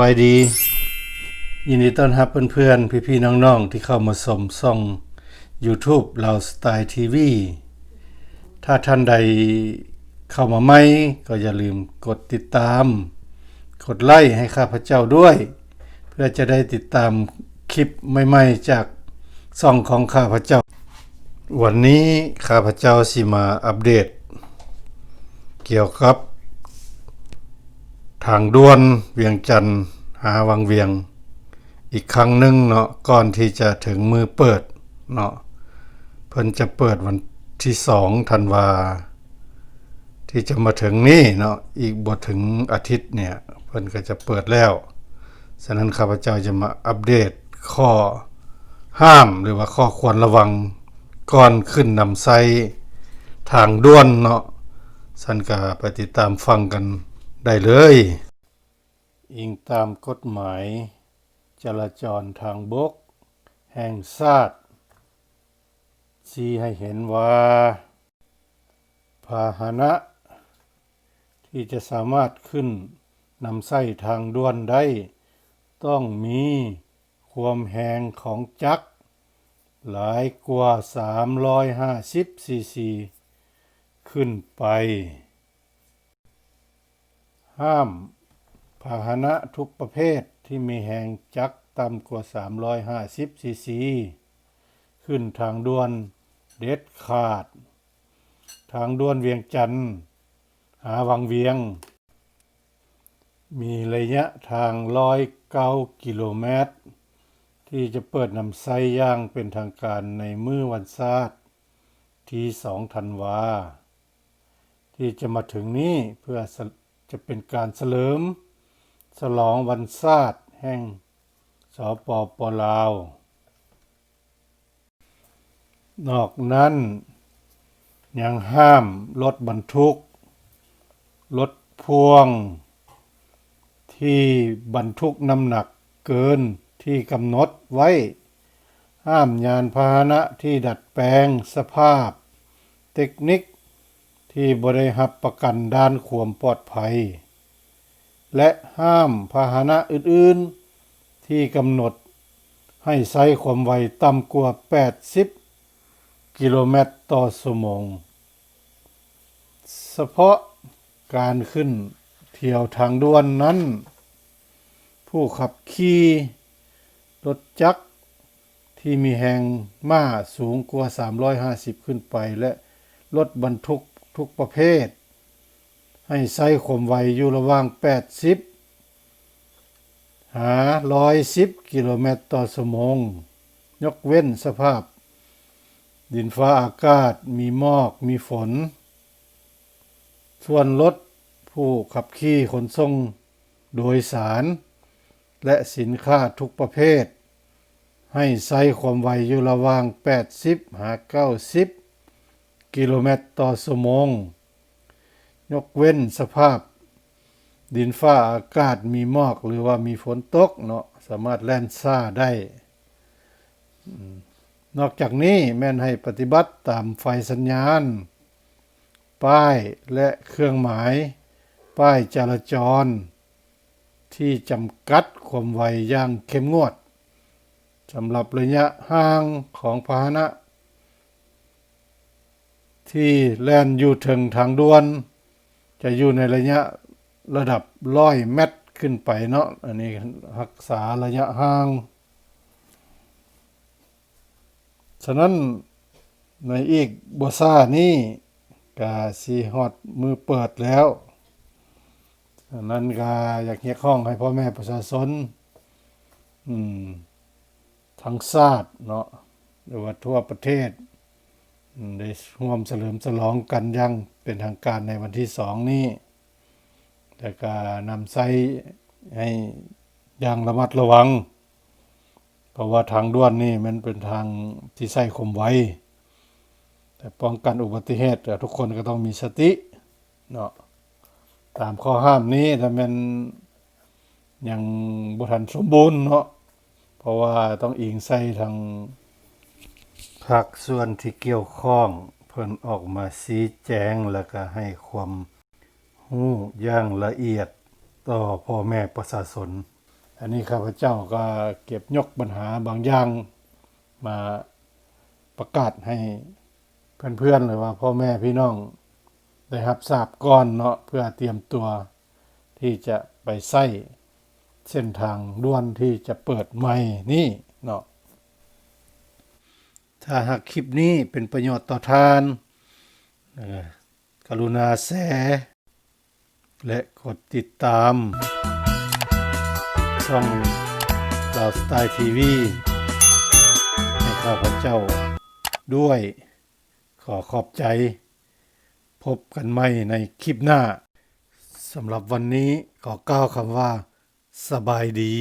บายดี ยินดีต้อนรับเพื่อนๆ พี่ๆ น้องๆ ที่เข้ามาชมช่อง YouTube เราสไตล์ทีวีถ้าท่านใดเข้ามาใหม่ก็อย่าลืมกดติดตาม กดไลค์ให้ข้าพเจ้าด้วย เพื่อจะได้ติดตามคลิปใหม่ๆ จากช่องของข้าพเจ้า วันนี้ข้าพเจ้าสิมาอัปเดต เกี่ยวกับ ทางด่วนเวียงจันทน์หาวังเวียง อีกครั้งหนึ่งเนาะก่อนที่จะถึงมือเปิดเนาะเพิ่นจะเปิดวันที่สองธันวา ที่จะมาถึงนี่เนาะอีกบ่ถึงอาทิตย์เนี่ยเพิ่นก็จะเปิดแล้วฉะนั้นข้าพเจ้าจะมาอัปเดตข้อห้ามหรือว่าข้อควรระวังก่อนขึ้นนำไซทางด่วนเนาะสันกาไปติดตามฟังกัน ได้เลย อิงตามกฎหมาย จราจรทางบก แห่งชาติชี้ให้เห็นว่า พาหนะ ที่จะสามารถขึ้นนำไส้ทางด่วนได้ ต้องมีความแหงของจักร หลายกว่า 350ซีซี ขึ้นไป ห้ามพาหนะทุกประเภทที่มีแหงจักรต่ำกว่า 350ซีซีขึ้นทางด่วนเด็ดขาด ทางด่วนเวียงจันทน์หาวังเวียง มีระยะทางร้อยเก้ากิโลเมตร ที่จะเปิดนำไส้ย่างเป็นทางการในมื้อวันศาสตร์ที่สองธันวา ที่จะมาถึงนี้เพื่อส จะเป็นการเฉลิม ฉลองวันศาสตร์แห่งสปปลาว นอกนั้นยังห้ามรถบรรทุก รถพ่วง ที่บรรทุกน้ำหนักเกินที่กำหนดไว้ ห้ามยานพาหนะที่ดัดแปลงสภาพ เทคนิค ที่บริหับประกันด้านความปลอดภัย และห้ามพาหนะอื่นๆ ที่กำหนดให้ใช้ความไวต่ำกว่า 80 กิโลเมตรต่อชั่วโมง เฉพาะการขึ้นเที่ยวทางด่วนนั้น ผู้ขับขี่รถจักรที่มีแหงม้าสูงกว่า 350 ขึ้นไปและรถบรรทุก ทุกประเภท ให้ใช้ความไวอยู่ระหว่าง 80 หา 110 กิโลเมตรต่อชั่วโมง ยกเว้นสภาพ ดินฟ้าอากาศมีหมอกมีฝน ส่วนรถผู้ขับขี่ขนส่งโดยสาร และสินค้าทุกประเภท ให้ใช้ความไวอยู่ระหว่าง 80 หา 90 กิโลเมตรต่อชั่วโมง ยกเว้นสภาพ ดินฟ้าอากาศมีหมอกหรือว่ามีฝนตกเนาะสามารถแล่นซ่าได้ นอกจากนี้แม่นให้ปฏิบัติตามไฟสัญญาณ ป้ายและเครื่องหมาย ป้ายจราจร ที่จำกัดความไวอย่างเข้มงวดสำหรับระยะห่างของพาหนะ ที่แล่นอยู่ถึงทางด่วน จะอยู่ในระยะระดับร้อยเมตรขึ้นไปเนาะอันนี้รักษาระยะห่าง ฉะนั้นในอีกบัวซ่านี้กาสีฮอดมือเปิดแล้วฉะนั้นก็อยากเรียกร้องให้พ่อแม่ประชาชนอืมทั้งชาติเนาะหรือว่าทั่วประเทศ ได้ร่วมเฉลิมฉลองกันยังเป็นทางการในวันที่สองนี้ แต่ก็นำใช้ให้อย่างระมัดระวัง เพราะว่าทางด่วนนี่มันเป็นทางที่ใช้คมไว้ แต่ป้องกันอุบัติเหตุทุกคนก็ต้องมีสติเนาะตามข้อห้ามนี้ถ้ามันยังบ่ทันสมบูรณ์เนาะเพราะว่าต้องอิงใส่ทาง ภาคส่วนที่เกี่ยวข้อง เพิ่นออกมาชี้แจงแล้วก็ให้ความรู้อย่างละเอียดต่อพ่อแม่ประชาชนอันนี้ข้าพเจ้าก็เก็บยกปัญหาบางอย่างมาประกาศให้เพื่อนๆเลยว่าพ่อแม่พี่น้องได้รับทราบก่อนเนาะเพื่อเตรียมตัวที่จะไปใช้เส้นทางด่วนที่จะเปิดใหม่นี่เนาะ ถ้าหากคลิปนี้เป็นประโยชน์ต่อทาน กรุณาแชร์และกดติดตาม ช่องดาวสไตล์ทีวีให้ข้าพเจ้าด้วยขอขอบใจ พบกันใหม่ในคลิปหน้าสำหรับวันนี้ขอกล่าวคำว่า สบายดี